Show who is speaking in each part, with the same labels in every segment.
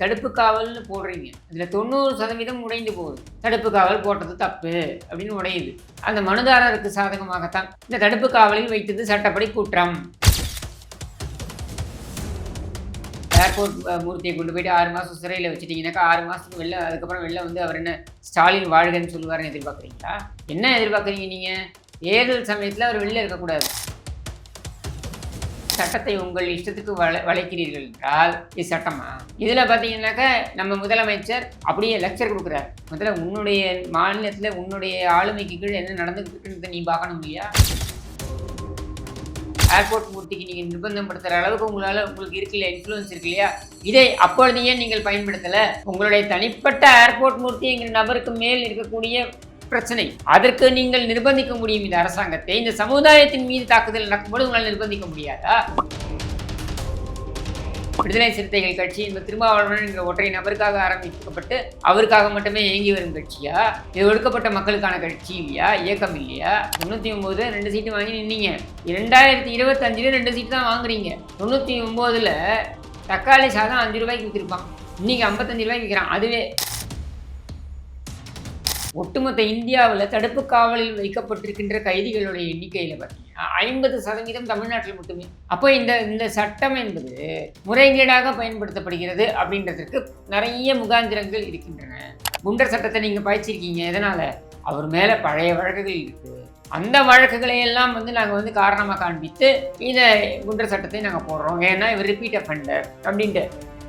Speaker 1: தடுப்பு காவல்னு போடுறீங்க. இதில் தொண்ணூறு சதவீதம் உடைந்து போகுது. தடுப்பு காவல் போட்டது தப்பு அப்படின்னு உடையுது. அந்த மனுதாரருக்கு சாதகமாகத்தான் இந்த தடுப்பு காவலில் வைத்தது சட்டப்படி குற்றம். ஏர்போர்ட் மூர்த்தியை கொண்டு போயிட்டு ஆறு மாதம் சிறையில் வச்சுட்டிங்கனாக்கா ஆறு மாதத்துக்கு வெளில அதுக்கப்புறம் வெளில வந்து அவர் என்ன ஸ்டாலின் வாழ்கன்னு சொல்லுவாருன்னு எதிர்பார்க்குறீங்களா? என்ன எதிர்பார்க்குறீங்க நீங்கள் தேர்தல் சமயத்தில் அவர் வெளில இருக்கக்கூடாது. சட்டத்தை உங்கள் இஷ்டத்துக்கு வள வளைக்கிறீர்கள் என்றால் இது சட்டமா? இதில் பார்த்தீங்கன்னாக்கா நம்ம முதலமைச்சர் அப்படியே லெக்சர் கொடுக்குறாரு. முதல்ல உன்னுடைய மாநிலத்தில் உன்னுடைய ஆளுமைக்கு கீழே என்ன நடந்துகிட்டு நீ பார்க்கணும் இல்லையா? ஏர்போர்ட் மூர்த்திக்கு நீங்கள் நிர்பந்தம் படுத்துகிற அளவுக்கு உங்களால் உங்களுக்கு இருக்கு இல்லையா இன்ஃப்ளூயன்ஸ் இருக்கு இல்லையா? இதை அப்பொழுது ஏன் நீங்கள் பயன்படுத்தலை? உங்களுடைய தனிப்பட்ட ஏர்போர்ட் மூர்த்திங்கிற நபருக்கு மேல் இருக்கக்கூடிய பிரச்சனை. அதற்கு நீங்கள் நிர்பந்திக்க முடியும் இந்த அரசாங்கத்தை. இந்த சமுதாயத்தின் மீது தாக்குதல் நடக்கும்போது உங்களால் நிர்பந்திக்க முடியாதா? விடுதலை சிறுத்தைகள் கட்சி இந்த திருமாவளவன் என்ற ஒற்றை நபருக்காக ஆரம்பிக்கப்பட்டு அவருக்காக மட்டுமே இயங்கி வரும் கட்சியா? இது ஒடுக்கப்பட்ட மக்களுக்கான கட்சி இல்லையா இயக்கம் இல்லையா? தொண்ணூற்றி ஒம்போது ரெண்டு சீட்டு வாங்கி நின்னீங்க. இரண்டாயிரத்தி இருபத்தஞ்சில ரெண்டு சீட்டு தான் வாங்குறீங்க. தொண்ணூற்றி ஒம்போதில் தக்காளி சாதம் அஞ்சு ரூபாய்க்கு விற்றுருப்பான் இன்னைக்கு ஐம்பத்தஞ்சு ரூபாய்க்கு விற்கிறான் அதுவே ஒட்டுமொத்த இந்தியாவில் தடுப்பு காவலில் வைக்கப்பட்டிருக்கின்ற கைதிகளுடைய எண்ணிக்கையில் பார்த்தீங்கன்னா ஐம்பது சதவீதம் தமிழ்நாட்டில் மட்டுமே. அப்போ இந்த இந்த சட்டம் என்பது முறைகேடாக பயன்படுத்தப்படுகிறது அப்படின்றதுக்கு நிறைய முகாந்திரங்கள் இருக்கின்றன. குண்டர் சட்டத்தை நீங்கள் பாய்ச்சிருக்கீங்க எதனால்? அவர் மேலே பழைய வழக்குகள் இருக்குது அந்த வழக்குகளை எல்லாம் வந்து நாங்கள் வந்து காரணமாக காண்பித்து இதை குண்டர் சட்டத்தை நாங்கள் போடுறோம். ஏன்னா இவர் ரிப்பீட் அஃபெண்டர் அப்படின்ட்டு.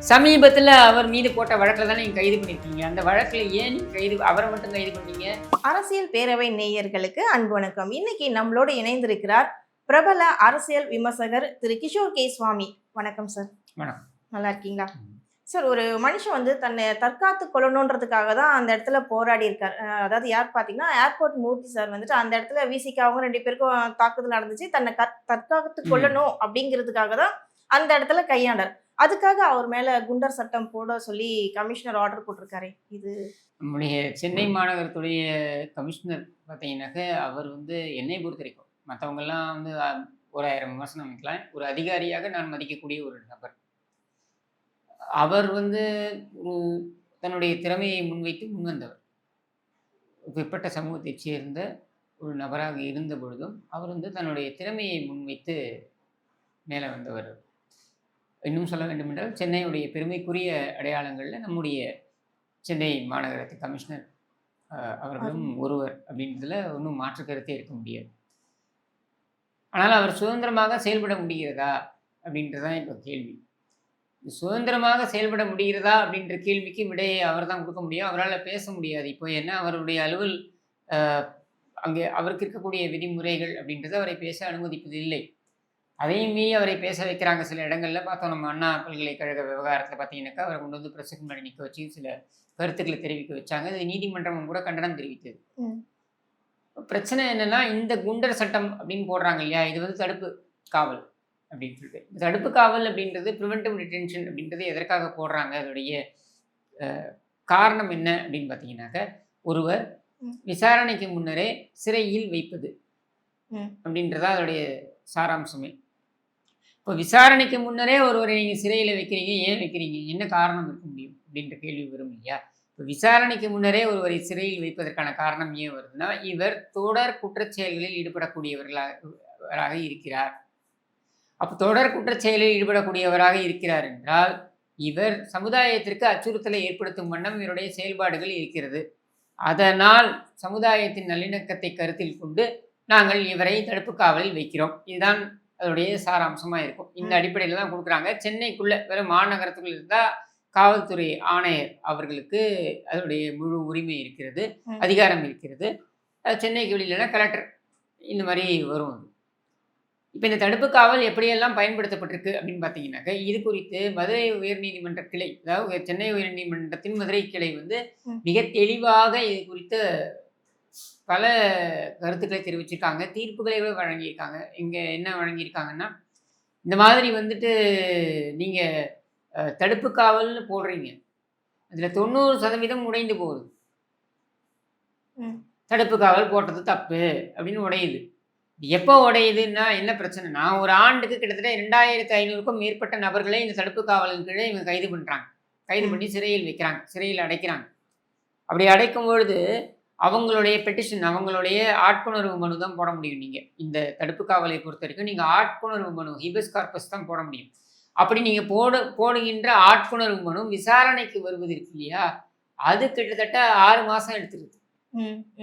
Speaker 1: சமீபத்தில் அவர் மீது போட்ட வழக்கில் தானே நீங்கள் கைது பண்ணியிருக்கீங்க அந்த வழக்கில் ஏன் கைது அவரை மட்டும் கைது பண்ணீங்க?
Speaker 2: அரசியல் பேரவை நேயர்களுக்கு அன்பு வணக்கம். இன்னைக்கு நம்மளோட இணைந்திருக்கிறார் பிரபல அரசியல் விமர்சகர் திரு கிஷோர் கே. சுவாமி. வணக்கம் சார்.
Speaker 1: வணக்கம்.
Speaker 2: நல்லா இருக்கீங்களா? சார் ஒரு மனுஷன் வந்து தன்னை தற்காத்து கொள்ளணுன்றதுக்காக தான் அந்த இடத்துல போராடி இருக்கார். அதாவது யார் பார்த்தீங்கன்னா ஏர்போர்ட் மூர்த்தி சார் வந்துட்டு அந்த இடத்துல விசிக்கு அவங்க ரெண்டு பேருக்கும் தாக்குதல் நடந்துச்சு. தன்னை கத் தற்காத்து. கொள்ளணும் அப்படிங்கிறதுக்காக தான் அந்த இடத்துல கையாண்டார். அதுக்காக அவர் மேல குண்டர் சட்டம் போட சொல்லி கமிஷனர் ஆர்டர் போட்டிருக்காரு இது
Speaker 1: நம்முடைய சென்னை மாநகரத்துடைய கமிஷனர் பார்த்தீங்கன்னாக்க அவர் வந்து என்னை பொறுத்த வரைக்கும் மற்றவங்கெல்லாம் வந்து ஒரு ஆயிரம் விமர்சனம் வைக்கலாம். ஒரு அதிகாரியாக நான் மதிக்கக்கூடிய ஒரு நபர். அவர் வந்து ஒரு தன்னுடைய திறமையை முன்வைத்து முன்வந்தவர். பிற்பட்ட சமூகத்தைச் சேர்ந்த ஒரு நபராக இருந்த பொழுதும் அவர் வந்து தன்னுடைய திறமையை முன்வைத்து மேலே வந்தவர். இன்னும் சொல்ல வேண்டுமென்றால் சென்னையுடைய பெருமைக்குரிய அடையாளங்களில் நம்முடைய சென்னை மாநகரத்து கமிஷனர் அவர்களும் ஒருவர் அப்படின்றதுல ஒன்றும் மாற்று கருத்தே இருக்க முடியாது. ஆனால் அவர் சுதந்திரமாக செயல்பட முடிகிறதா அப்படின்றது தான் இப்போ கேள்வி. சுதந்திரமாக செயல்பட முடிகிறதா அப்படின்ற கேள்விக்கு விடையை அவர் தான் கொடுக்க முடியும். அவரால் பேச முடியாது. இப்போ என்ன அவருடைய அலுவல் அங்கே அவருக்கு இருக்கக்கூடிய விதிமுறைகள் அப்படின்றது அவரை பேச அனுமதிப்பது இல்லை அதையும் மீறி அவரை பேச வைக்கிறாங்க. சில இடங்கள்ல பார்த்தோம் நம்ம அண்ணா பல்கலைக்கழக விவகாரத்தில் பார்த்தீங்கன்னாக்கா அவரை கொண்டு வந்து பிரசுக்கு முன்னாடி நிற்க வச்சு சில கருத்துக்களை தெரிவிக்க வச்சாங்க. அது நீதிமன்றமும் கூட கண்டனம் தெரிவித்தது. பிரச்சனை என்னன்னா இந்த குண்டர் சட்டம் அப்படின்னு போடுறாங்க இல்லையா? இது வந்து தடுப்பு காவல் அப்படின்னு சொல்லிட்டு. தடுப்பு காவல் அப்படின்றது ப்ரிவென்டிவ் டிடென்ஷன் அப்படின்றது எதற்காக போடுறாங்க? அதோடைய அஹ், காரணம் என்ன அப்படின்னு பார்த்தீங்கன்னாக்க ஒருவர். விசாரணைக்கு முன்னரே சிறையில் வைப்பது. அப்படின்றதா அதோடைய சாராம்சமே. இப்போ விசாரணைக்கு முன்னரே ஒருவரை நீங்கள் சிறையில் வைக்கிறீங்க ஏன் வைக்கிறீங்க? என்ன காரணம் இருக்க முடியும்? அப்படின்ற கேள்வி வரும் இல்லையா? இப்போ விசாரணைக்கு முன்னரே ஒருவரை சிறையில் வைப்பதற்கான காரணம் ஏன் வருதுன்னா இவர் தொடர் குற்றச் செயல்களில் ஈடுபடக்கூடியவர்களாக இருக்கிறார். அப்போ தொடர் குற்றச் செயலில் ஈடுபடக்கூடியவராக இருக்கிறார் என்றால் இவர் சமுதாயத்திற்கு அச்சுறுத்தலை ஏற்படுத்தும் வண்ணம் இவருடைய செயல்பாடுகள் இருக்கிறது. அதனால் சமுதாயத்தின் நல்லிணக்கத்தை கருத்தில் கொண்டு நாங்கள் இவரை தடுப்பு காவலில் வைக்கிறோம். இதுதான் அதோடைய சாராம்சமாக இருக்கும் இந்த. அடிப்படையில் தான் கொடுக்குறாங்க சென்னைக்குள்ள வெறும் மாநகரத்துக்குள்ள இருந்தால் காவல்துறை ஆணையர் அவர்களுக்கு அதனுடைய முழு உரிமை இருக்கிறது. அதிகாரம் இருக்கிறது சென்னைக்கு வெளியிலனா கலெக்டர் இந்த மாதிரி வரும் இப்போ இந்த தடுப்பு காவல் எப்படியெல்லாம் பயன்படுத்தப்பட்டிருக்கு அப்படின்னு பார்த்தீங்கன்னாக்க இது குறித்து மதுரை உயர்நீதிமன்ற கிளை அதாவது சென்னை உயர்நீதிமன்றத்தின் மதுரை கிளை வந்து. மிக தெளிவாக இது குறித்த பல கருத்துக்களை தெரிவிச்சிருக்காங்க தீர்ப்புகளை கூட வழங்கியிருக்காங்க. இங்கே என்ன வழங்கியிருக்காங்கன்னா இந்த மாதிரி வந்துட்டு நீங்கள் தடுப்பு காவல்னு போடுறீங்க. அதில் தொண்ணூறு சதவீதம் உடைந்து போகுது. தடுப்பு காவல் போட்டது தப்பு அப்படின்னு உடையுது. எப்போ உடையுதுன்னா என்ன பிரச்சனைனா ஒரு ஆண்டுக்கு கிட்டத்தட்ட ரெண்டாயிரத்து ஐநூறுக்கும் மேற்பட்ட நபர்களை இந்த தடுப்பு காவலின் கீழே இவங்க கைது பண்ணுறாங்க கைது. பண்ணி சிறையில் வைக்கிறாங்க. சிறையில் அடைக்கிறாங்க. அப்படி அடைக்கும் பொழுது அவங்களுடைய பெட்டிஷன் அவங்களுடைய ஆட்கொணர்வு மனு தான் போட முடியும் நீங்கள் இந்த தடுப்பு காவலை பொறுத்த வரைக்கும் நீங்கள் ஆட்கொணர்வு மனு ஹிபஸ் கார்பஸ் தான் போட முடியும். அப்படி நீங்கள் போட போடுகின்ற ஆட்கொணர்வு மனு விசாரணைக்கு வருவது இருக்கு இல்லையா? அது கிட்டத்தட்ட ஆறு மாதம் எடுத்துருது.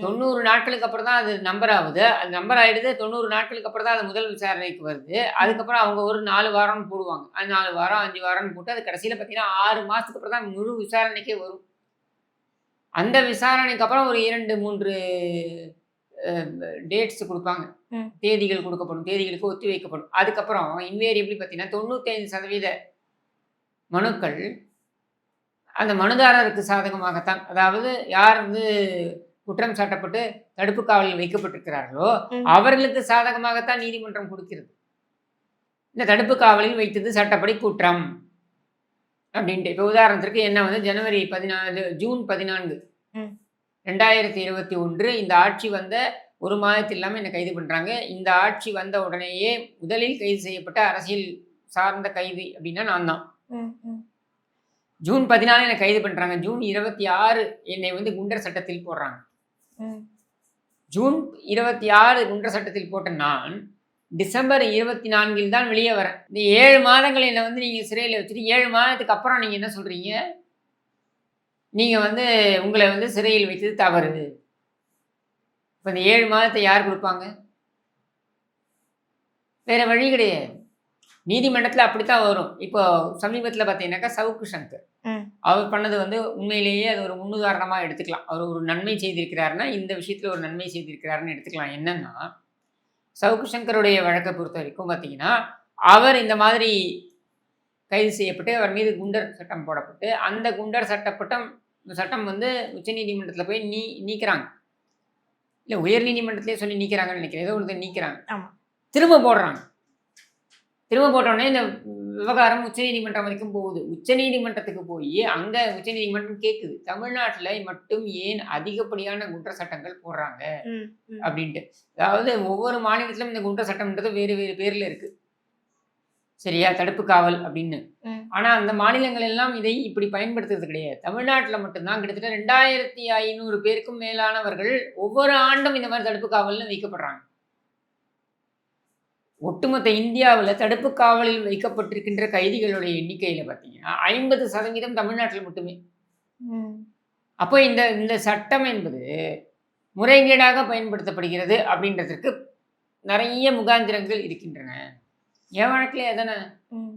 Speaker 1: தொண்ணூறு நாட்களுக்கு அப்புறம் தான் அது நம்பர் ஆகுது. அது நம்பர் ஆயிடுது தொண்ணூறு நாட்களுக்கு அப்புறம் தான் அது முதல் விசாரணைக்கு வருது. அதுக்கப்புறம் அவங்க ஒரு நாலு வாரம்னு போடுவாங்க. அது நாலு வாரம் அஞ்சு வாரம்னு போட்டு அது கடைசியில் பார்த்தீங்கன்னா ஆறு மாதத்துக்கு அப்புறம் தான் முழு விசாரணைக்கே வரும். அந்த விசாரணைக்கு அப்புறம் ஒரு இரண்டு மூன்று டேட்ஸ் கொடுப்பாங்க. தேதிகள் கொடுக்கப்படும் தேதிகளுக்கு ஒத்தி வைக்கப்படும் அதுக்கப்புறம் இன்வேரியபிளி பார்த்தீங்கன்னா தொண்ணூத்தைந்து சதவீத மனுக்கள் அந்த மனுதாரருக்கு சாதகமாகத்தான் அதாவது யார் வந்து குற்றம் சாட்டப்பட்டு தடுப்பு காவலில் வைக்கப்பட்டிருக்கிறார்களோ. அவர்களுக்கு சாதகமாகத்தான் நீதிமன்றம் கொடுக்கிறது இந்த தடுப்பு காவலில் வைத்தது சட்டப்படி குற்றம் அப்படின்ட்டு இப்போ உதாரணத்திற்கு என்ன வந்து ஜனவரி பதினாலு ஜூன் பதினான்கு. ரெண்டாயிரத்தி இருபத்தி ஒன்று இந்த ஆட்சி வந்த ஒரு மாதத்தில் இல்லாமல் என்னை கைது பண்ணுறாங்க இந்த ஆட்சி வந்த உடனேயே முதலில் கைது செய்யப்பட்ட அரசியல் சார்ந்த கைது அப்படின்னா நான் தான். ஜூன் பதினாலு என்னை கைது பண்ணுறாங்க ஜூன் இருபத்தி ஆறு என்னை வந்து குண்டர் சட்டத்தில் போடுறாங்க. ஜூன் இருபத்தி ஆறு குண்டர் சட்டத்தில் போட்ட நான் டிசம்பர் இருபத்தி நான்கில் தான் வெளியே வரேன். இந்த ஏழு மாதங்கள் என்னை வந்து நீங்கள் சிறையில் வச்சுட்டு ஏழு மாதத்துக்கு அப்புறம் நீங்கள் என்ன சொல்கிறீங்க நீங்கள் வந்து உங்களை வந்து சிறையில் வைத்தது தவறு. இப்போ இந்த ஏழு மாதத்தை யார் கொடுப்பாங்க? வேற வழி கிடையாது. நீதிமன்றத்தில் அப்படித்தான் வரும். இப்போ சமீபத்தில் பார்த்தீங்கன்னாக்கா சவுக்கு சங்கர். அவர் பண்ணது வந்து உண்மையிலேயே அது ஒரு முன்னுதாரணமாக எடுத்துக்கலாம். அவர் ஒரு நன்மை செய்திருக்கிறாருன்னா இந்த விஷயத்தில் ஒரு நன்மை செய்திருக்கிறாருன்னு எடுத்துக்கலாம். என்னன்னா சவுக்கு சங்கருடைய வழக்கை பொறுத்த வரைக்கும் பார்த்தீங்கன்னா அவர் இந்த மாதிரி கைது செய்யப்பட்டு அவர் மீது குண்டர் சட்டம் போடப்பட்டு அந்த குண்டர் சட்டப்பட்டம் சட்டம் வந்து உச்சநீதிமன்றத்தில் போய் நீ நீக்கிறாங்க. இல்லை உயர் நீதிமன்றத்திலே சொல்லி நீக்கிறாங்கன்னு நினைக்கிறேன். ஏதோ ஒரு நீக்கிறாங்க. திரும்ப போடுறாங்க. திரும்ப போட்டோடனே இந்த விவகாரம் உச்சநீதிமன்றம் வரைக்கும் போகுது. உச்சநீதிமன்றத்துக்கு போய் அங்கே உச்சநீதிமன்றம் கேட்குது தமிழ்நாட்டில் மட்டும் ஏன் அதிகப்படியான குற்ற சட்டங்கள் போடுறாங்க. அப்படின்ட்டு. அதாவது ஒவ்வொரு மாநிலத்திலும் இந்த குற்ற சட்டம்ன்றது வேறு வேறு பேரில் இருக்கு. சரியா? தடுப்பு காவல் அப்படின்னு.
Speaker 2: ம்.
Speaker 1: ஆனால் அந்த மாநிலங்கள் எல்லாம் இதை இப்படி பயன்படுத்துறது கிடையாது. தமிழ்நாட்டில் மட்டும்தான். கிட்டத்தட்ட ரெண்டாயிரத்தி ஐநூறு பேருக்கும் மேலானவர்கள் ஒவ்வொரு ஆண்டும் இந்த மாதிரி தடுப்பு காவலில் வைக்கப்படுறாங்க. ஒட்டுமொத்த இந்தியாவில் தடுப்பு காவலில் வைக்கப்பட்டிருக்கின்ற கைதிகளுடைய எண்ணிக்கையில் பார்த்தீங்கன்னா ஐம்பது சதவீதம் தமிழ்நாட்டில் மட்டுமே.
Speaker 2: ம்.
Speaker 1: அப்போ இந்த இந்த சட்டம் என்பது முறைகேடாக பயன்படுத்தப்படுகிறது அப்படின்றதுக்கு நிறைய முகாந்திரங்கள் இருக்கின்றன. என் வழக்கில் எதனை
Speaker 2: ம்.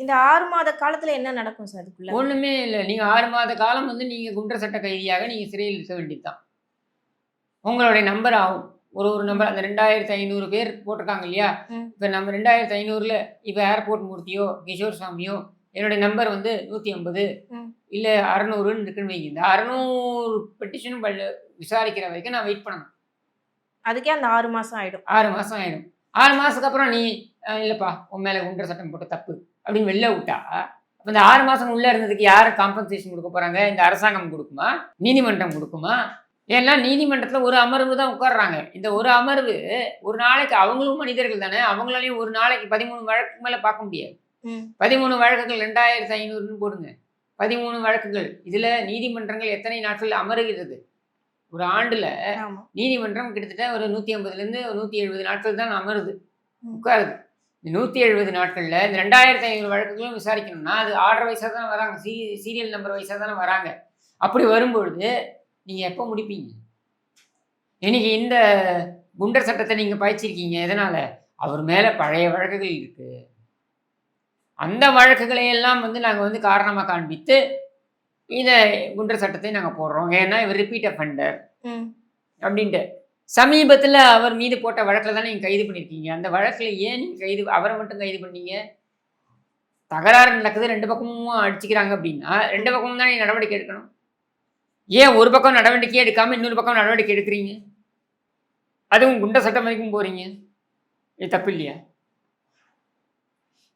Speaker 2: இந்த ஆறு மாத காலத்துல என்ன நடக்கும் சார் அதுக்குள்ள?
Speaker 1: ஒன்றுமே இல்லை. நீங்கள் ஆறு மாத காலம் வந்து நீங்கள் குண்டர் சட்ட கைதியாக நீங்கள் சிறையில் இருக்க வேண்டியதுதான். உங்களுடைய நம்பர் ஆகும். ஒரு ஒரு நம்பர் அந்த ரெண்டாயிரத்தி ஐநூறு பேர் போட்டிருக்காங்க இல்லையா. இப்போ நம்ம ரெண்டாயிரத்தி ஐநூறில் இப்போ ஏர்போர்ட் மூர்த்தியோ கிஷோர் சாமியோ என்னுடைய நம்பர் வந்து நூற்றி ஐம்பது. இல்லை அறநூறுன்னு இருக்குன்னு வைங்க. இந்த அறநூறு பெட்டிஷனும் விசாரிக்கிற வரைக்கும் நான் வெயிட் பண்ணணும்.
Speaker 2: அதுக்கே அந்த ஆறு மாசம் ஆயிடும்.
Speaker 1: ஆறு மாதம் ஆயிடும். ஆறு மாதத்துக்கு அப்புறம் நீ இல்லைப்பா உன் மேலே குண்டர் சட்டம் போட்ட தப்பு அப்படின்னு வெளில விட்டா அப்ப இந்த ஆறு மாதம் உள்ளே இருந்ததுக்கு யார் காம்பன்சேஷன் கொடுக்க போகிறாங்க இந்த அரசாங்கம் கொடுக்குமா? நீதிமன்றம் கொடுக்குமா? ஏன்னா நீதிமன்றத்தில் ஒரு அமர்வு தான் உட்கார்றாங்க. இந்த ஒரு அமர்வு ஒரு நாளைக்கு அவங்களும் மனிதர்கள் தானே அவங்களாலையும் ஒரு நாளைக்கு பதிமூணு வழக்கு மேலே பார்க்க முடியாது. பதிமூணு வழக்குகள் ரெண்டாயிரத்தி ஐநூறுன்னு போடுங்க. பதிமூணு வழக்குகள். இதில் நீதிமன்றங்கள் எத்தனை நாட்கள் அமருகிறது? ஒரு ஆண்டில் நீதிமன்றம் கிட்டத்தட்ட ஒரு நூற்றி ஐம்பதுலேருந்து நூற்றி எழுபது நாட்கள் தான் அமருது. உட்காருது. இந்த நூற்றி எழுபது நாட்களில் இந்த ரெண்டாயிரத்தி ஐநூறு வழக்குகளும் விசாரிக்கணும்னா அது ஆர்டர் வைஸாக தான் வராங்க சீ சீரியல் நம்பர் வைஸாக தானே வராங்க. அப்படி வரும்பொழுது நீங்கள் எப்போ முடிப்பீங்க? இன்னைக்கு இந்த குண்டர் சட்டத்தை நீங்கள் பாய்ச்சிருக்கீங்க எதனால்? அவர் மேலே பழைய வழக்குகள் இருக்குது அந்த வழக்குகளை எல்லாம் வந்து நாங்கள் வந்து காரணமாக காண்பித்து இதை குண்டர் சட்டத்தை நாங்கள் போடுறோம். ஏன்னா இவர் ரிப்பீட் அஃபெண்டர். அப்படின்ட்டு. சமீபத்தில் அவர் மீது போட்ட வழக்கில் தானே நீங்கள் கைது பண்ணியிருக்கீங்க அந்த வழக்கில் ஏன் நீங்கள் கைது அவரை மட்டும் கைது பண்ணீங்க? தகராறு நடக்குது ரெண்டு பக்கமும் அடிச்சுக்கிறாங்க அப்படின்னா ரெண்டு பக்கமும் தான் நடவடிக்கை எடுக்கணும்? ஏன் ஒரு பக்கம் நடவடிக்கை எடுக்காமல் இன்னொரு பக்கம் நடவடிக்கை எடுக்கிறீங்க? அதுவும் குண்ட சட்டம் வரைக்கும் போகிறீங்க இது தப்பு இல்லையா?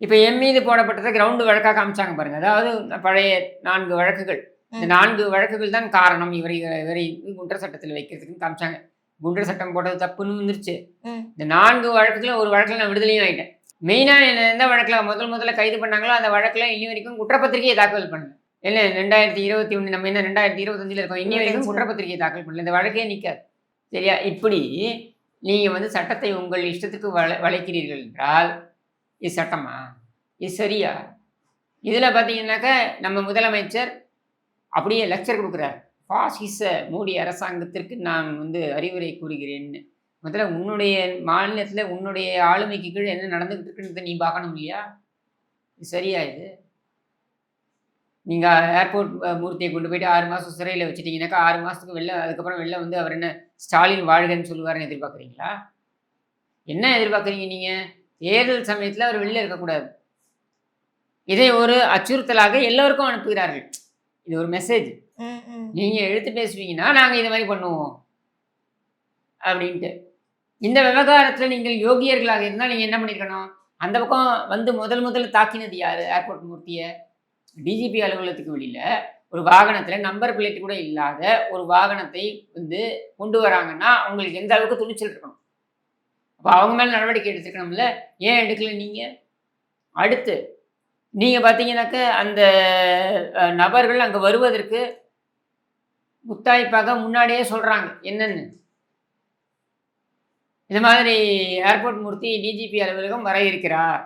Speaker 1: இப்போ என் மீது போடப்பட்டதை கிரவுண்டு வழக்காக காமிச்சாங்க பாருங்க. அதாவது பழைய நான்கு வழக்குகள். இந்த. நான்கு வழக்குகள் தான் காரணம். இவரை இவரை குண்டர் சட்டத்தில் வைக்கிறதுக்குன்னு காமிச்சாங்க. குண்டர் சட்டம் போட்டது தப்புன்னு வந்துருச்சு. இந்த நான்கு வழக்குல ஒரு வழக்கில் நான் விடுதலையும் ஆயிட்டேன். மெயினாக என்ன எந்த வழக்கில் முதல் முதல்ல கைது பண்ணாங்களோ அந்த வழக்கில் இன்னி வரைக்கும் குற்றப்பத்திரிகையை தாக்கல் பண்ணல. இல்லை ரெண்டாயிரத்தி இருபத்தி ஒன்று நம்ம என்ன ரெண்டாயிரத்தி இருபத்தஞ்சில் இருக்கோம்? இன்னி வரைக்கும். குற்றப்பத்திரிகை தாக்கல் பண்ணல. இந்த வழக்கே நிற்காது சரியா? இப்படி நீங்கள் வந்து சட்டத்தை உங்கள் இஷ்டத்துக்கு வள வளைக்கிறீர்கள் என்றால் இது சட்டமா? இது சரியா? இதில் பார்த்தீங்கன்னாக்கா நம்ம முதலமைச்சர் அப்படியே லெக்சர் கொடுக்குறார். பாசிச மோடி அரசாங்கத்திற்கு நான் வந்து அறிவுரை கூறுகிறேன்னு முதல்ல உன்னுடைய மாநிலத்தில் உன்னுடைய ஆளுமைக்கு கீழே என்ன நடந்துகிட்டு இருக்குன்றதை நீ பார்க்கணும் இல்லையா? இது சரியா இது? நீங்கள் ஏர்போர்ட் மூர்த்தியை கொண்டு போயிட்டு ஆறு மாதம் சிறையில் வச்சுட்டீங்கன்னாக்கா ஆறு மாதத்துக்கு வெளில அதுக்கப்புறம் வெளில வந்து அவர் என்ன ஸ்டாலின் வாழ்கன்னு சொல்லுவாருன்னு எதிர்பார்க்குறீங்களா? என்ன எதிர்பார்க்குறீங்க நீங்கள் தேர்தல் சமயத்தில் அவர் வெளியில் இருக்கக்கூடாது இதை ஒரு அச்சுறுத்தலாக எல்லோருக்கும் அனுப்புகிறார்கள். இது ஒரு மெசேஜ். நீங்கள் எழுத்து பேசுவீங்கன்னா நாங்கள் இது மாதிரி பண்ணுவோம். அப்படின்ட்டு. இந்த விவகாரத்தில் நீங்கள் யோகியர்களாக இருந்தால் நீங்கள் என்ன பண்ணியிருக்கணும் அந்த பக்கம் வந்து முதல் முதல்ல தாக்கினது யார்? ஏர்போர்ட் மூர்த்தியை? டிஜிபி அலுவலகத்துக்கு வெளியில் ஒரு வாகனத்தில் நம்பர் பிளேட் கூட இல்லாத ஒரு வாகனத்தை வந்து கொண்டு வராங்கன்னா அவங்களுக்கு எந்த அளவுக்கு துணிச்சல் இருக்கணும்? அப்போ அவங்க மேலே நடவடிக்கை எடுத்துக்கணும்ல? ஏன் எடுக்கல நீங்கள் அடுத்து நீங்கள் பார்த்தீங்கன்னாக்க அந்த நபர்கள் அங்கே வருவதற்கு முத்தாய்ப்பாக முன்னாடியே சொல்கிறாங்க என்னென்னு? இந்த மாதிரி ஏர்போர்ட் மூர்த்தி டிஜிபி அலுவலகம் வர இருக்கிறார்.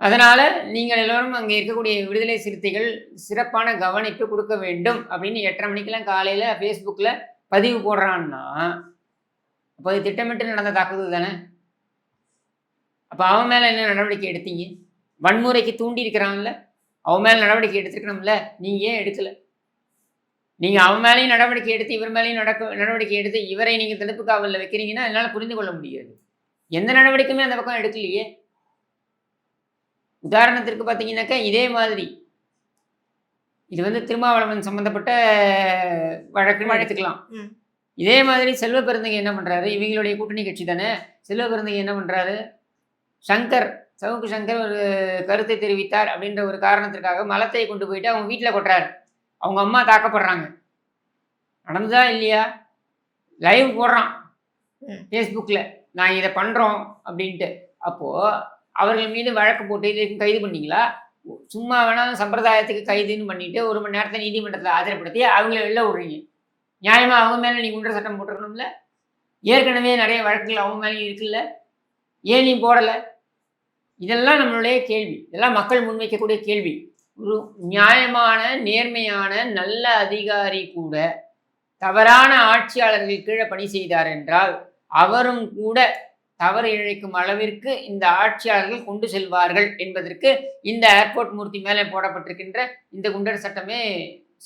Speaker 1: அதனால் நீங்கள் எல்லோரும் அங்கே இருக்கக்கூடிய விடுதலை சிறுத்தைகள் சிறப்பான கவனிப்பு கொடுக்க வேண்டும் அப்படின்னு எட்டரை மணிக்கெல்லாம் காலையில் ஃபேஸ்புக்கில் பதிவு போடுறான்னா அப்போ அது திட்டமிட்டு நடந்த தாக்குதல் தானே? அப்போ அவன் மேலே என்ன நடவடிக்கை எடுத்தீங்க? வன்முறைக்கு தூண்டி இருக்கிறான்ல? அவன் மேலே நடவடிக்கை எடுத்துருக்கணும்ல? நீங்கள் ஏன் எடுக்கலை? நீங்கள் அவன் மேலேயும் நடவடிக்கை எடுத்து இவர் மேலேயும் நடக்க நடவடிக்கை எடுத்து இவரை நீங்கள் தடுப்பு காவலில் வைக்கிறீங்கன்னா என்னால் புரிந்து கொள்ள முடியாது. எந்த நடவடிக்கையுமே அந்த பக்கம் எடுக்கலையே. உதாரணத்திற்கு பார்த்தீங்கன்னாக்கா இதே மாதிரி. இது வந்து திருமாவளவன் சம்பந்தப்பட்ட வழக்குன்னு எடுத்துக்கலாம். இதே மாதிரி செல்வ பெருந்தகை என்ன பண்றாரு? இவங்களுடைய கூட்டணி கட்சி தானே? செல்வ பெருந்தகை என்ன பண்றாரு? சங்கர் சவுக்கு சங்கர் ஒரு கருத்தை தெரிவித்தார் அப்படின்ற ஒரு காரணத்திற்காக மலத்தை கொண்டு போயிட்டு அவங்க வீட்டில் கொட்டுறாரு. அவங்க அம்மா தாக்கப்படுறாங்க. நடந்ததா இல்லையா? லைவ் போடுறான். ஃபேஸ்புக்கில் நான் இதை பண்ணுறோம் அப்படின்ட்டு. அப்போது அவர்கள் மீது வழக்கு போட்டு இதுக்கு கைது பண்ணீங்களா சும்மா வேணால் சம்பிரதாயத்துக்கு கைதுன்னு பண்ணிட்டு ஒரு மணி நேரத்தை நீதிமன்றத்தில் ஆஜர்படுத்தி அவங்கள வெளில விடுறீங்க. நியாயமாக அவங்க மேலே நீ குற்ற சட்டம் போட்டுருக்கணும்ல? ஏற்கனவே நிறைய வழக்குகள் அவங்க மேலேயும் இருக்குல்ல? ஏன் நீ போடலை? இதெல்லாம் நம்மளுடைய கேள்வி. இதெல்லாம் மக்கள் முன்வைக்கக்கூடிய கேள்வி. ஒரு நியாயமான நேர்மையான நல்ல அதிகாரி கூட தவறான ஆட்சியாளர்கள் கீழே பணி செய்தார் என்றால் அவரும் கூட தவறு இழைக்கும் அளவிற்கு இந்த ஆட்சியாளர்கள் கொண்டு செல்வார்கள் என்பதற்கு இந்த ஏர்போர்ட் மூர்த்தி மேலே போடப்பட்டிருக்கின்ற இந்த குண்டர் சட்டமே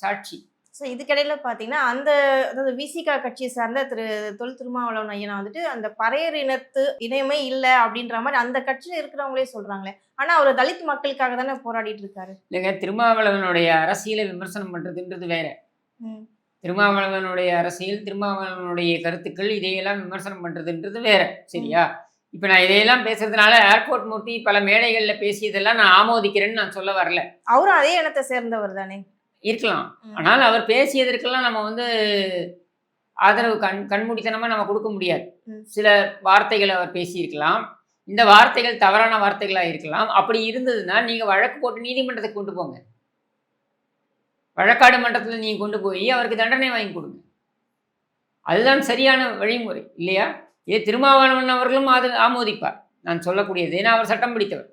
Speaker 1: சாட்சி.
Speaker 2: ஸோ இதுக்கிடையில பார்த்தீங்கன்னா அந்த அதாவது விசிகா கட்சியை சார்ந்த திரு தொல் திருமாவளவன் ஐயனா வந்துட்டு அந்த பறையர் இனத்து இனமே இல்லை அப்படின்ற மாதிரி அந்த கட்சியில் இருக்கிறவங்களே சொல்றாங்களே. ஆனா அவர் தலித் மக்களுக்காக தானே போராடிட்டு இருக்காரு?
Speaker 1: இல்லைங்க திருமாவளவனுடைய அரசியலை விமர்சனம் பண்ணுறதுன்றது வேற.
Speaker 2: ம்.
Speaker 1: திருமாவளவனுடைய அரசியல் திருமாவளவனுடைய கருத்துக்கள் இதையெல்லாம் விமர்சனம் பண்ணுறதுன்றது வேற சரியா? இப்போ நான் இதையெல்லாம் பேசுறதுனால ஏர்போர்ட் மூர்த்தி பல மேடைகளில் பேசியதெல்லாம் நான் ஆமோதிக்கிறேன்னு நான் சொல்ல வரல.
Speaker 2: அவரும் அதே இனத்தை சேர்ந்தவர் தானே?
Speaker 1: இருக்கலாம். ஆனால் அவர் பேசியதற்கெல்லாம் நம்ம வந்து ஆதரவு கண் கண்மூடித்தனமாக நம்ம கொடுக்க முடியாது. சில வார்த்தைகளை அவர் பேசியிருக்கலாம். இந்த வார்த்தைகள் தவறான வார்த்தைகளாக இருக்கலாம். அப்படி இருந்ததுன்னா நீங்கள் வழக்கு போட்டு நீதிமன்றத்துக்கு கொண்டு போங்க. வழக்காடு மன்றத்தில் நீங்கள் கொண்டு போய் அவருக்கு தண்டனை வாங்கி கொடுங்க. அதுதான் சரியான வழிமுறை இல்லையா? இதே திருமாவளவன் அவர்களும் அது ஆமோதிப்பார். நான் சொல்லக்கூடியது ஏன்னா அவர் சட்டம் பிடித்தவர்.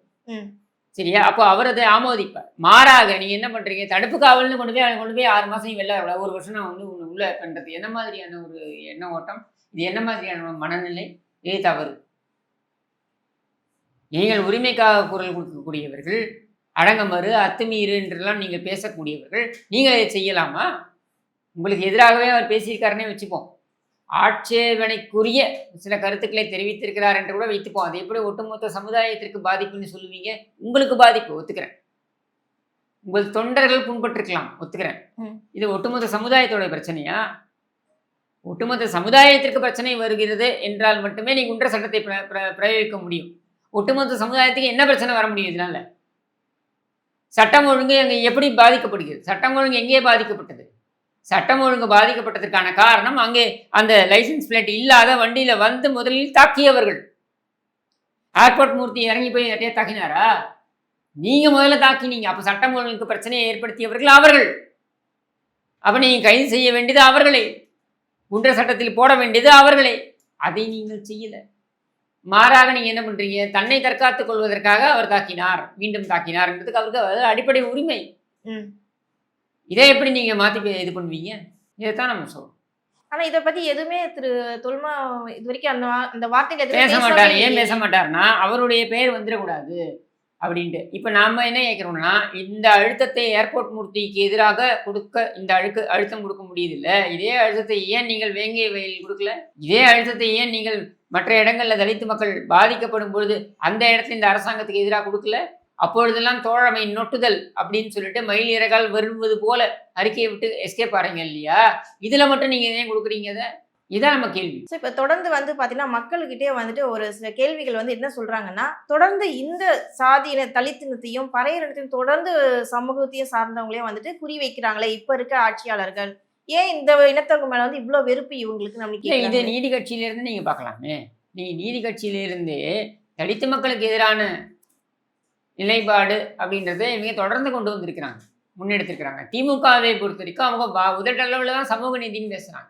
Speaker 1: சரியா? அப்போ அவர் அதை ஆமோதிப்பார். மாறாக நீங்க என்ன பண்றீங்க? தடுப்பு காவல்னு கொண்டு போய் கொண்டு போய் ஆறு மாசம் வெளில ஒரு வருஷம் நான் வந்து உன்னை உள்ள பண்றது. என்ன மாதிரியான ஒரு எண்ண ஓட்டம்? இது என்ன மாதிரியான மனநிலை? இது தவறு. நீங்கள் உரிமைக்காக குரல் கொடுக்கக்கூடியவர்கள் அடங்கமறு அத்துமீறு என்றெல்லாம் நீங்கள் பேசக்கூடியவர்கள் நீங்கள் இதை செய்யலாமா? உங்களுக்கு எதிராகவே அவர் பேசியிருக்காருன்னே வச்சுப்போம். ஆட்சேபனைக்குரிய சில கருத்துக்களை தெரிவித்திருக்கிறார் என்று கூட வைத்துப்போம். அது எப்படி ஒட்டுமொத்த சமுதாயத்திற்கு பாதிப்புன்னு சொல்லுவீங்க? உங்களுக்கு பாதிப்பு ஒத்துக்கிறேன். உங்கள் தொண்டர்கள் புண்பட்டிருக்கலாம் ஒத்துக்கிறேன். இது ஒட்டுமொத்த சமுதாயத்தோட பிரச்சனையா? ஒட்டுமொத்த சமுதாயத்திற்கு பிரச்சனை வருகிறது என்றால் மட்டுமே நீ குன்ற சட்டத்தை பிர- பிரயோகிக்க முடியும். ஒட்டுமொத்த சமுதாயத்துக்கு என்ன பிரச்சனை வர முடியும் இதனால? சட்டம் ஒழுங்கு அங்கே எப்படி பாதிக்கப்படுகிறது? சட்டம் ஒழுங்கு எங்கே பாதிக்கப்பட்டது? சட்டம் ஒழுங்கு பாதிக்கப்பட்டதற்கான காரணம் அங்கே அந்த லைசென்ஸ் பிளேட் இல்லாத வண்டியில் வந்து முதலில் தாக்கியவர்கள். ஏர்போர்ட் மூர்த்தி இறங்கி போய் நிறைய தாக்கினாரா? நீங்கள் முதல்ல தாக்கினீங்க. அப்போ சட்டம் ஒழுங்குக்கு பிரச்சனையை ஏற்படுத்தியவர்கள் அவர்கள். அப்போ நீங்கள் கைது செய்ய வேண்டியது அவர்களே. குன்ற சட்டத்தில் போட வேண்டியது அவர்களே. அதை நீங்கள் செய்யலை. மாறாக நீங்க என்ன பண்றீங்க? தன்னை தற்காத்துக் கொள்வதற்காக அவர் தாக்கினார். மீண்டும் தாக்கினார்ன்றதுக்கு அவருக்கு அது அடிப்படை உரிமை. இதை எப்படி நீங்க மாத்தி இது பண்ணுவீங்க? இதைத்தான் நம்ம சொல்றோம்.
Speaker 2: ஆனா இத பத்தி எதுவுமே திரு தொல்மா இது வரைக்கும் அந்த அந்த எதுவுமே
Speaker 1: பேச மாட்டார். ஏன். பேச மாட்டார்னா அவருடைய பெயர் வந்துடக்கூடாது. அப்படின்ட்டு. இப்போ நாம் என்ன கேட்குறோம்னா இந்த அழுத்தத்தை ஏர்போர்ட் மூர்த்திக்கு எதிராக கொடுக்க இந்த அழுக்கு அழுத்தம் கொடுக்க முடியுதில்ல? இதே அழுத்தத்தை ஏன் நீங்கள் வேங்கை வயலில் கொடுக்கல? இதே அழுத்தத்தை ஏன் நீங்கள் மற்ற இடங்களில் தலித்து மக்கள் பாதிக்கப்படும் பொழுது அந்த இடத்துல இந்த அரசாங்கத்துக்கு எதிராக கொடுக்கல? அப்பொழுதெல்லாம் தோழமை நொட்டுதல் அப்படின்னு சொல்லிட்டு மயில் இறகால் வருவது போல அறிக்கையை விட்டு எஸ்கேப் ஆறீங்க இல்லையா? இதில் மட்டும் நீங்கள் ஏன் கொடுக்குறீங்க அதை? இதான் நம்ம கேள்வி.
Speaker 2: So, இப்ப தொடர்ந்து வந்து பாத்தீங்கன்னா மக்கள்கிட்டயே வந்துட்டு ஒரு சில கேள்விகள் வந்து என்ன சொல்றாங்கன்னா தொடர்ந்து இந்த சாதியின தலித்தினத்தையும் பறையினத்தையும் தொடர்ந்து சமூகத்தையும் சார்ந்தவங்களையும் வந்துட்டு குறி வைக்கிறாங்களே இப்ப இருக்க ஆட்சியாளர்கள். ஏன் இந்த இனத்தவங்க மேல வந்து இவ்வளவு வெறுப்பு இவங்களுக்கு
Speaker 1: இல்லை இது? நீதி கட்சியிலிருந்து நீங்கள் பார்க்கலாமே நீங்கள் நீதி கட்சியிலிருந்தே தலித்து மக்களுக்கு எதிரான நிலைப்பாடு அப்படின்றத இவங்க தொடர்ந்து கொண்டு வந்திருக்கிறாங்க முன்னெடுத்திருக்கிறாங்க. திமுகவை பொறுத்த வரைக்கும் அவங்க உதட்டளவில் தான் சமூக நீதின்னு பேசுகிறாங்க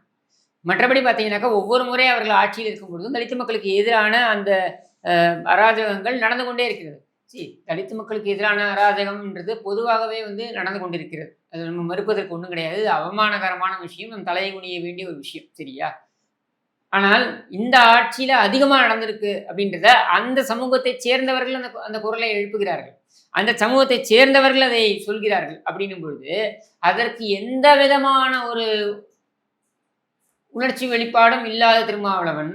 Speaker 1: மற்றபடி பார்த்தீங்கன்னாக்கா ஒவ்வொரு முறை அவர்கள் ஆட்சியில் இருக்கும் பொழுதும் தலித்து மக்களுக்கு எதிரான அந்த அராஜகங்கள் நடந்து கொண்டே இருக்கிறது. சி தலித்து மக்களுக்கு எதிரான அராஜகம்ன்றது பொதுவாகவே வந்து நடந்து கொண்டிருக்கிறது. அது நம்ம மறுப்பதற்கு ஒன்றும் கிடையாது. அவமானகரமான விஷயம். நம் தலையை குனிய வேண்டிய ஒரு விஷயம். சரியா? ஆனால் இந்த ஆட்சியில் அதிகமாக நடந்திருக்கு அப்படின்றத அந்த சமூகத்தை சேர்ந்தவர்கள் அந்த அந்த குரலை எழுப்புகிறார்கள். அந்த சமூகத்தை சேர்ந்தவர்கள் அதை சொல்கிறார்கள் அப்படின்னும் பொழுது அதற்கு எந்த விதமான ஒரு உணர்ச்சி வெளிப்பாடும் இல்லாத திருமாவளவன்.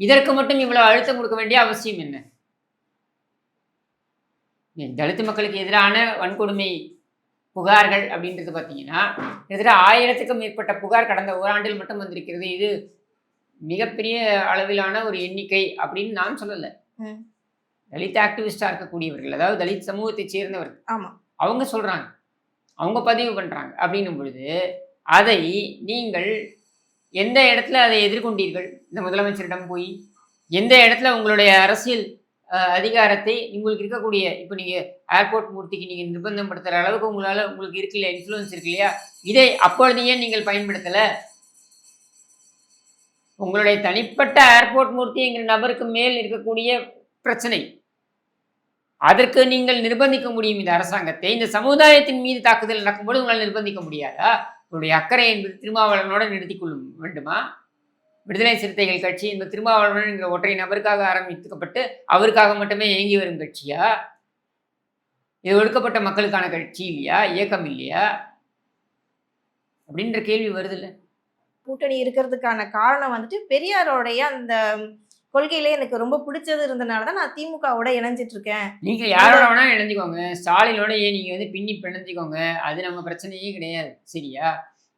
Speaker 1: இதற்கு மட்டும் இவ்வளவு அழுத்தம் கொடுக்க வேண்டிய அவசியம் என்ன? தலித்து மக்களுக்கு எதிரான வன்கொடுமை புகார்கள் அப்படின்றது பார்த்தீங்கன்னா கிட்டத்தட்ட ஆயிரத்துக்கும் மேற்பட்ட புகார் கடந்த ஓராண்டில் மட்டும் வந்திருக்கிறது. இது மிகப்பெரிய அளவிலான ஒரு எண்ணிக்கை அப்படின்னு நான் சொல்லலை. தலித் ஆக்டிவிஸ்டா இருக்கக்கூடியவர்கள் அதாவது தலித் சமூகத்தை சேர்ந்தவர்கள்
Speaker 2: ஆமா.
Speaker 1: அவங்க சொல்றாங்க. அவங்க பதிவு பண்றாங்க. அப்படின்னும் பொழுது அதை நீங்கள் எந்த இடத்துல அதை எதிர்கொண்டீர்கள்? இந்த முதலமைச்சரிடம் போய் எந்த இடத்துல உங்களுடைய அரசியல் அதிகாரத்தை உங்களுக்கு இருக்கக்கூடிய இப்போ நீங்கள் ஏர்போர்ட் மூர்த்திக்கு நீங்கள் நிர்பந்தம் படுத்துகிற அளவுக்கு உங்களால் உங்களுக்கு இருக்கு இல்லையா? இன்ஃப்ளூயன்ஸ் இருக்கு இல்லையா? இதை அப்பொழுது ஏன் நீங்கள் பயன்படுத்தலை? உங்களுடைய தனிப்பட்ட ஏர்போர்ட் மூர்த்திங்கிற நபருக்கு மேல் இருக்கக்கூடிய பிரச்சனை. அதற்கு நீங்கள் நிர்பந்திக்க முடியும் இந்த அரசாங்கத்தை. இந்த சமுதாயத்தின் மீது தாக்குதல் நடக்கும்போது உங்களால் நிர்பந்திக்க முடியாதா? உங்களுடைய அக்கறை என்பது திருமாவளவனோடு நிறுத்தி கொள்ள வேண்டுமா? விடுதலை சிறுத்தைகள் கட்சி இந்த திருமாவளவன் என்கிற ஒற்றை நபருக்காக ஆரம்பிக்கப்பட்டு அவருக்காக மட்டுமே இயங்கி வரும் கட்சியா? இது ஒடுக்கப்பட்ட மக்களுக்கான கட்சி இல்லையா? இயக்கம் இல்லையா? அப்படின்ற கேள்வி வருதுல்ல.
Speaker 2: கூட்டணி இருக்கிறதுக்கான காரணம் வந்துட்டு பெரியாரோடைய அந்த கொள்கையிலே எனக்கு ரொம்ப பிடிச்சது இருந்தனால தான் நான் திமுகவோட இணைஞ்சிட்டு இருக்கேன்
Speaker 1: நீங்க யாரோட வேணா இணைஞ்சுக்கோங்க. ஸ்டாலினோட ஏன் நீங்க வந்து பின்னி பிணைஞ்சிக்கோங்க. அது நம்ம பிரச்சனையே கிடையாது. சரியா?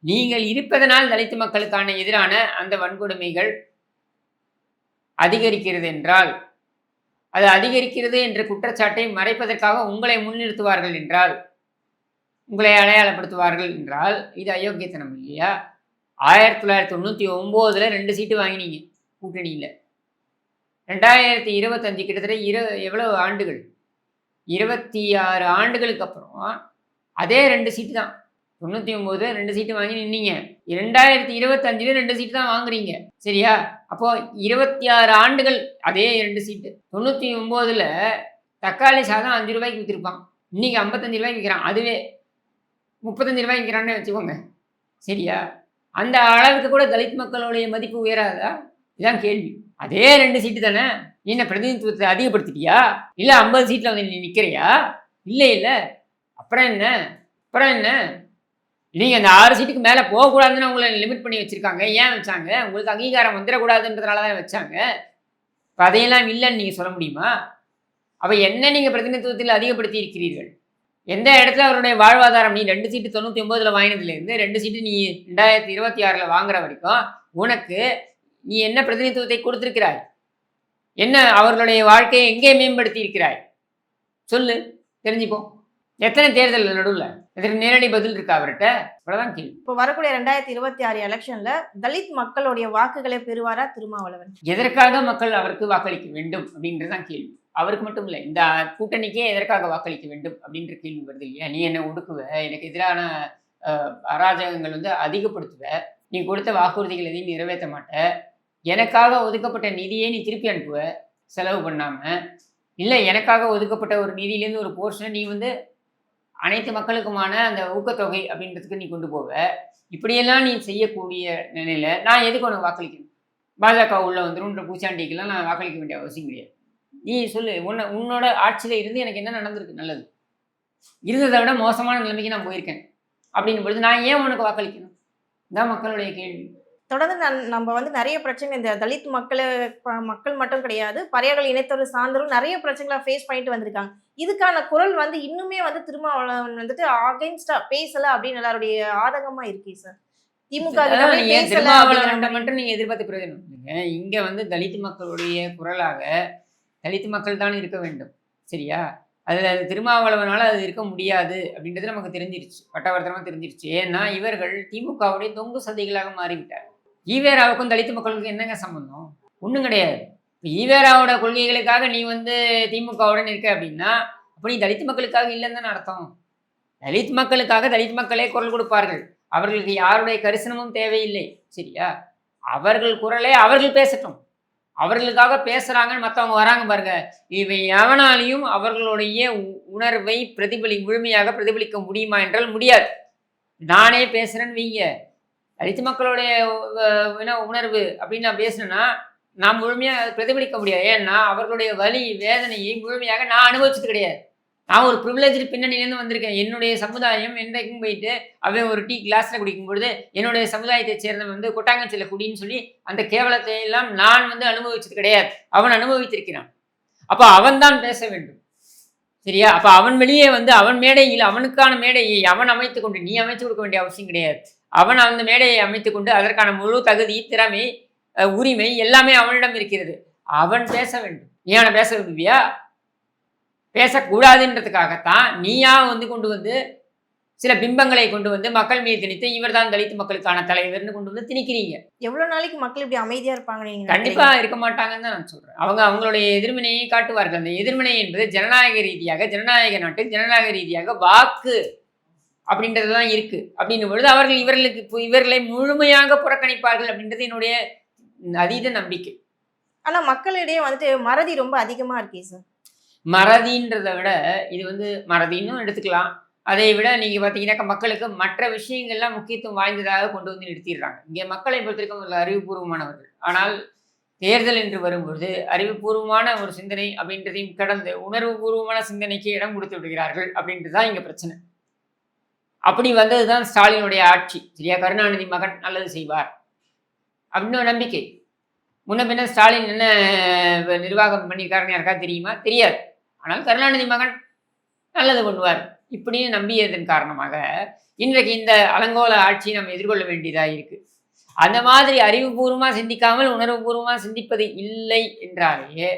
Speaker 1: நீங்கள் இருப்பதனால் தலித்து மக்களுக்கான எதிரான அந்த வன்கொடுமைகள் அதிகரிக்கிறது என்றால் அது அதிகரிக்கிறது என்ற குற்றச்சாட்டை மறைப்பதற்காக உங்களை முன்னிறுத்துவார்கள் என்றால் உங்களை அடையாளப்படுத்துவார்கள் என்றால் இது அயோக்கியத்தனம் இல்லையா? ஆயிரத்தி தொள்ளாயிரத்தி தொண்ணூற்றி ஒம்போதில் ரெண்டு சீட்டு வாங்கினீங்க கூட்டணியில். ரெண்டாயிரத்தி இருபத்தஞ்சு கிட்டத்தட்ட இரு எவ்வளவு ஆண்டுகள்? இருபத்தி ஆறு ஆண்டுகளுக்கு அப்புறம் அதே ரெண்டு சீட்டு தான். தொண்ணூற்றி ஒம்பது ரெண்டு சீட்டு வாங்கி நின்னீங்க. ரெண்டாயிரத்தி இருபத்தஞ்சில ரெண்டு சீட்டு தான் வாங்குறீங்க. சரியா? அப்போ இருபத்தி ஆறு ஆண்டுகள் அதே ரெண்டு சீட்டு. தொண்ணூற்றி ஒம்போதுல தக்காளி சாதம் அஞ்சு ரூபாய்க்கு விற்றுருப்பான் இன்னைக்கு ஐம்பத்தஞ்சு ரூபாய்க்கு விற்கிறான் அதுவே முப்பத்தஞ்சு ரூபாய்க்கு விற்கிறான்னு வச்சுக்கோங்க. சரியா? அந்த அளவுக்கு கூட தலித் மக்களுடைய மதிப்பு உயராதா? இதுதான் கேள்வி. அதே ரெண்டு சீட்டு தானே? என்ன பிரதிநிதித்துவத்தை அதிகப்படுத்திட்டியா? இல்லை ஐம்பது சீட்டில் வந்து நீ நிற்கிறியா இல்லை இல்லை. அப்புறம் என்ன? அப்புறம் என்ன? நீங்கள் அந்த ஆறு சீட்டுக்கு மேலே போகக்கூடாதுன்னு உங்களை லிமிட் பண்ணி வச்சுருக்காங்க. ஏன் வச்சாங்க? உங்களுக்கு அங்கீகாரம் வந்துடக்கூடாதுன்றதுனால தான் வச்சாங்க? இப்போ அதையெல்லாம் இல்லைன்னு நீங்கள் சொல்ல முடியுமா? அப்போ என்ன நீங்கள் பிரதிநிதித்துவத்தில் அதிகப்படுத்தி இருக்கிறீர்கள் எந்த இடத்துல அவருடைய வாழ்வாதாரம்? நீ ரெண்டு சீட்டு தொண்ணூற்றி ஒம்போதில் வாங்கினதுலேருந்து ரெண்டு சீட்டு நீ ரெண்டாயிரத்தி இருபத்தி ஆறில் வாங்குற வரைக்கும் உனக்கு நீ என்ன பிரதிநிதித்துவத்தை கொடுத்திருக்கிறாய்? என்ன அவர்களுடைய வாழ்க்கையை எங்கே மேம்படுத்தி இருக்கிறாய் சொல்லு தெரிஞ்சுப்போம் எத்தனை தேர்தல் நடுவில்? இதற்கு நேரடி பதில் இருக்கா அவர்கிட்ட? அவ்வளோதான் கேள்வி.
Speaker 2: இப்போ வரக்கூடிய ரெண்டாயிரத்தி இருபத்தி ஆறு எலெக்ஷன்ல தலித் மக்களுடைய வாக்குகளை பெறுவாரா திருமாவளவன்?
Speaker 1: எதற்காக மக்கள் அவருக்கு வாக்களிக்க வேண்டும் அப்படின்றதுதான் கேள்வி. அவருக்கு மட்டும் இல்லை இந்த கூட்டணிக்கே எதற்காக வாக்களிக்க வேண்டும் அப்படின்ற கேள்வி வருது இல்லையா? நீ என்ன ஒடுக்குவ எனக்கு எதிரான அராஜகங்கள் வந்து அதிகப்படுத்துவ நீ கொடுத்த வாக்குறுதிகள் எதையும் நிறைவேற்ற மாட்ட. எனக்காக ஒதுக்கப்பட்ட நிதியை நீ திருப்பி அனுப்புவ செலவு பண்ணாமல் இல்லை எனக்காக ஒதுக்கப்பட்ட ஒரு நிதியிலேருந்து ஒரு போர்ஷனை நீ வந்து அனைத்து மக்களுக்குமான அந்த ஊக்கத்தொகை அப்படின்றதுக்கு நீ கொண்டு போவ. இப்படியெல்லாம் நீ செய்யக்கூடிய நிலையில நான் எதுக்கு உனக்கு வாக்களிக்கணும்? பாஜக உள்ள வந்துடும்ன்ற பூச்சாண்டிக்கெல்லாம் நான் வாக்களிக்க வேண்டிய அவசியம் கிடையாது. நீ சொல்லு உன்னை உன்னோட ஆட்சியில் இருந்து எனக்கு என்ன நடந்திருக்கு நல்லது? இருந்ததை விட மோசமான நிலைமைக்கு நான் போயிருக்கேன். அப்படின்னும் பொழுது நான் ஏன் உனக்கு வாக்களிக்கணும்? இதான் மக்களுடைய கேள்வி.
Speaker 2: தொடர்ந்து நன்- நம்ம வந்து நிறைய பிரச்சனை இந்த தலித் மக்கள் மக்கள் மட்டும் கிடையாது பறையர்கள் இனத்தவர் சார்ந்தவரும் நிறைய பிரச்சனைகளை ஃபேஸ் பண்ணிட்டு வந்திருக்காங்க. இதுக்கான குரல் வந்து இன்னுமே வந்து திருமாவளவன் வந்துட்டு அகைன்ஸ்டா பேசல அப்படின்னு எல்லாருடைய ஆதங்கமா இருக்கே சார் திமுக
Speaker 1: மட்டும் நீங்க எதிர்பார்த்து பிரயோஜனம் இங்க வந்து தலித் மக்களுடைய குரலாக தலித் மக்கள் தான் இருக்க வேண்டும். சரியா? அதில் அது திருமாவளவனால அது இருக்க முடியாது அப்படின்றது நமக்கு தெரிஞ்சிருச்சு. பட்டவர்த்தனமாக தெரிஞ்சிருச்சு. ஏன்னா இவர்கள் திமுகவுடைய தொங்கு சந்தைகளாக மாறிவிட்டார். ஈவேராவுக்கும் தலித்து மக்களுக்கும் என்னங்க சம்பந்தம்? ஒன்றும் கிடையாது. இப்போ ஈவேராவோட கொள்கைகளுக்காக நீ வந்து திமுகவுடன் இருக்க அப்படின்னா அப்போ நீ தலித் மக்களுக்காக இல்லைன்னு தான் அர்த்தம். தலித் மக்களுக்காக தலித் மக்களே குரல் கொடுப்பார்கள். அவர்களுக்கு யாருடைய கரிசனமும் தேவையில்லை. சரியா? அவர்கள் குரலே அவர்கள் பேசட்டும். அவர்களுக்காக பேசுகிறாங்கன்னு மற்றவங்க வராங்க பாருங்க. இவை எவனாலையும் அவர்களுடைய உணர்வை பிரதிபலி முழுமையாக பிரதிபலிக்க முடியுமா என்றால் முடியாது. நானே பேசுகிறேன்னு வைங்க. தலித்து மக்களுடைய என்ன உணர்வு அப்படின்னு நான் பேசுனேன்னா நான் முழுமையாக பிரதிபலிக்க முடியாது. ஏன்னா அவர்களுடைய வலி வேதனையை முழுமையாக நான் அனுபவிச்சது கிடையாது. நான் ஒரு ப்ரிவிலேஜ் பின்னணியிலேருந்து வந்திருக்கேன். என்னுடைய சமுதாயம் என்றைக்கும் போயிட்டு அவன் ஒரு டீ கிளாஸில் குடிக்கும் பொழுது என்னுடைய சமுதாயத்தை சேர்ந்தவன் வந்து கொட்டாங்கச்சில குடின்னு சொல்லி அந்த கேவலத்தை எல்லாம் நான் வந்து அனுபவிச்சது கிடையாது. அவன் அனுபவித்திருக்கிறான். அப்போ அவன் தான் பேச வேண்டும். சரியா? அப்போ அவன் வெளியே வந்து அவன் மேடையில் அவனுக்கான மேடையை அவன் அமைத்து கொண்டு நீ அமைத்து கொடுக்க வேண்டிய அவசியம் கிடையாது. அவன் அந்த மேடையை அமைத்து கொண்டு அதற்கான முழு தகுதி திறமை உரிமை எல்லாமே அவனிடம் இருக்கிறது. அவன் பேச வேண்டும். நீ அவனை பேச விடுவியா பேசக்கூடாதுன்றதுக்காகத்தான் நீயா வந்து கொண்டு வந்து சில பிம்பங்களை கொண்டு வந்து மக்கள் மீது திணித்து இவர்தான் தலித் மக்களுக்கான தலைவர்னு கொண்டு வந்து திணிக்கிறீங்க.
Speaker 2: எவ்வளவு நாளைக்கு மக்கள் இப்படி அமைதியா இருப்பாங்க நீங்க
Speaker 1: கண்டிப்பா
Speaker 2: நினைக்கிறீங்க?
Speaker 1: இருக்க மாட்டாங்கன்னு தான் நான் சொல்றேன். அவங்க அவங்களுடைய எதிர்வினையை காட்டுவார்கள். அந்த எதிர்வினை என்பது ஜனநாயக ரீதியாக ஜனநாயக நாட்டில் ஜனநாயக ரீதியாக வாக்கு அப்படின்றதுதான் இருக்கு. அப்படின்னும் பொழுது அவர்கள் இவர்களுக்கு இவர்களை முழுமையாக புறக்கணிப்பார்கள் அப்படின்றது என்னுடைய அதீத நம்பிக்கை.
Speaker 2: ஆனா மக்களிடையே வந்துட்டு மறதி ரொம்ப அதிகமா இருக்கே சார்.
Speaker 1: மறதின்றதை விட இது வந்து மறதின்னு எடுத்துக்கலாம். அதை விட நீங்கள் பார்த்தீங்கன்னாக்கா மக்களுக்கு மற்ற விஷயங்கள்லாம் முக்கியத்துவம் வாய்ந்ததாக கொண்டு வந்து நிறுத்திடுறாங்க. இங்கே மக்களை பொறுத்திருக்கும் ஒரு அறிவுபூர்வமானவர்கள். ஆனால் தேர்தல் என்று வரும்பொழுது அறிவுபூர்வமான ஒரு சிந்தனை அப்படின்றதையும் கடந்து உணர்வுபூர்வமான சிந்தனைக்கு இடம் கொடுத்து விடுகிறார்கள் அப்படின்றது தான் இங்கே பிரச்சனை. அப்படி வந்தது தான் ஸ்டாலினுடைய ஆட்சி. சரியா? கருணாநிதி மகன் நல்லது செய்வார். அப்படின்னு ஒரு நம்பிக்கை. முன்ன பின்ன ஸ்டாலின் என்ன நிர்வாகம் பண்ணியிருக்காருன்னு யாருக்கா தெரியுமா? தெரியாது. ஆனால் கருணாநிதி மகன் நல்லது பண்ணுவார். இப்படின்னு நம்பியதன் காரணமாக இன்றைக்கு இந்த அலங்கோல ஆட்சியை நம்ம எதிர்கொள்ள வேண்டியதாக இருக்கு. அந்த மாதிரி அறிவுபூர்வமாக சிந்திக்காமல் உணர்வுபூர்வமாக சிந்திப்பது இல்லை என்றாலேயே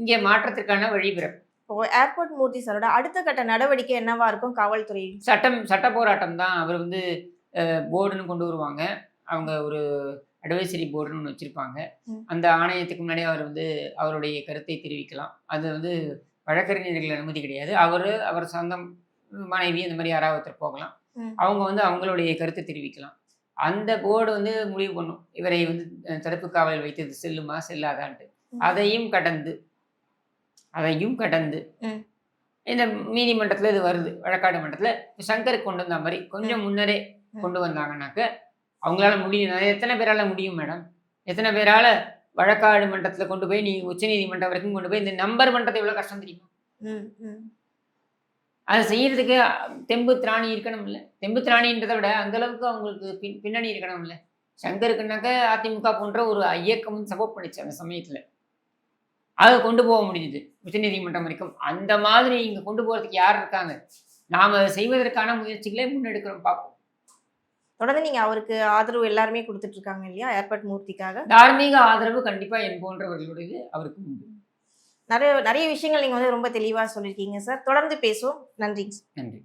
Speaker 1: இங்கே மாற்றத்திற்கான வழி பிறக்கும்.
Speaker 2: இப்போ ஏர்போர்ட் மூர்த்தி சாரோட அடுத்த கட்ட நடவடிக்கை என்னவா இருக்கும் காவல்துறை?
Speaker 1: சட்டம் சட்ட போராட்டம் தான் அவர் வந்து போர்டுன்னு கொண்டு வருவாங்க. அவங்க ஒரு அட்வைசரி போர்டுன்னு ஒன்று வச்சுருப்பாங்க. அந்த ஆணையத்துக்கு முன்னாடி அவர் வந்து அவருடைய கருத்தை தெரிவிக்கலாம். அது வந்து வழக்கறிஞர்கள் அனுமதி கிடையாது. அவர் அவர் சொந்தம் மனைவி இந்த மாதிரி யாராவது ஒருத்தர் போகலாம். அவங்க வந்து அவங்களுடைய கருத்தை தெரிவிக்கலாம். அந்த போர்டு வந்து முடிவு பண்ணும். இவரை வந்து தடுப்பு காவலில் வைத்தது செல்லுமா செல்லாதான்ட்டு. அதையும் கடந்து அதையும் கடந்து. இந்த நீதிமன்றத்தில் இது வருது. வழக்காடு மன்றத்தில் சங்கர் கொண்டு வந்த மாதிரி கொஞ்சம் முன்னரே. கொண்டு வந்தாங்கன்னாக்க அவங்களால முடியும். எத்தனை பேரால முடியும் மேடம்? எத்தனை பேரால வழக்காடு மன்றத்தில் கொண்டு போய் நீ உச்சநீதிமன்றம் வரைக்கும் கொண்டு போய் இந்த நம்பர் மன்றத்தை எவ்வளோ கஷ்டம் தெரியுமா. அதை செய்யறதுக்கு தெம்பு திராணி இருக்கணும் இல்லை தெம்பு திராணின்றதை விட அந்த அளவுக்கு அவங்களுக்கு பின் பின்னணி இருக்கணும் இல்லை சங்கருக்குனாக்க அதிமுக போன்ற ஒரு இயக்கமும் சப்போர்ட் பண்ணிச்சு அந்த சமயத்தில். அதை கொண்டு போக முடிஞ்சுது உச்சநீதிமன்றம் வரைக்கும். அந்த மாதிரி இங்கே கொண்டு போகிறதுக்கு யார் இருக்காங்க? நாம் அதை செய்வதற்கான முயற்சிகளை முன்னெடுக்கிறோம் பார்ப்போம்.
Speaker 2: தொடர்ந்து நீங்க அவருக்கு ஆதரவு எல்லாருமே கொடுத்துட்டு இருக்காங்க இல்லையா? ஏர்போர்ட் மூர்த்திக்காக.
Speaker 1: தார்மீக ஆதரவு கண்டிப்பாக என் போன்றவர்களுடையது அவருக்கு உண்டு.
Speaker 2: நிறைய நிறைய விஷயங்கள் நீங்க வந்து ரொம்ப தெளிவா சொல்லியிருக்கீங்க சார். தொடர்ந்து பேசுவோம். நன்றி
Speaker 1: நன்றி.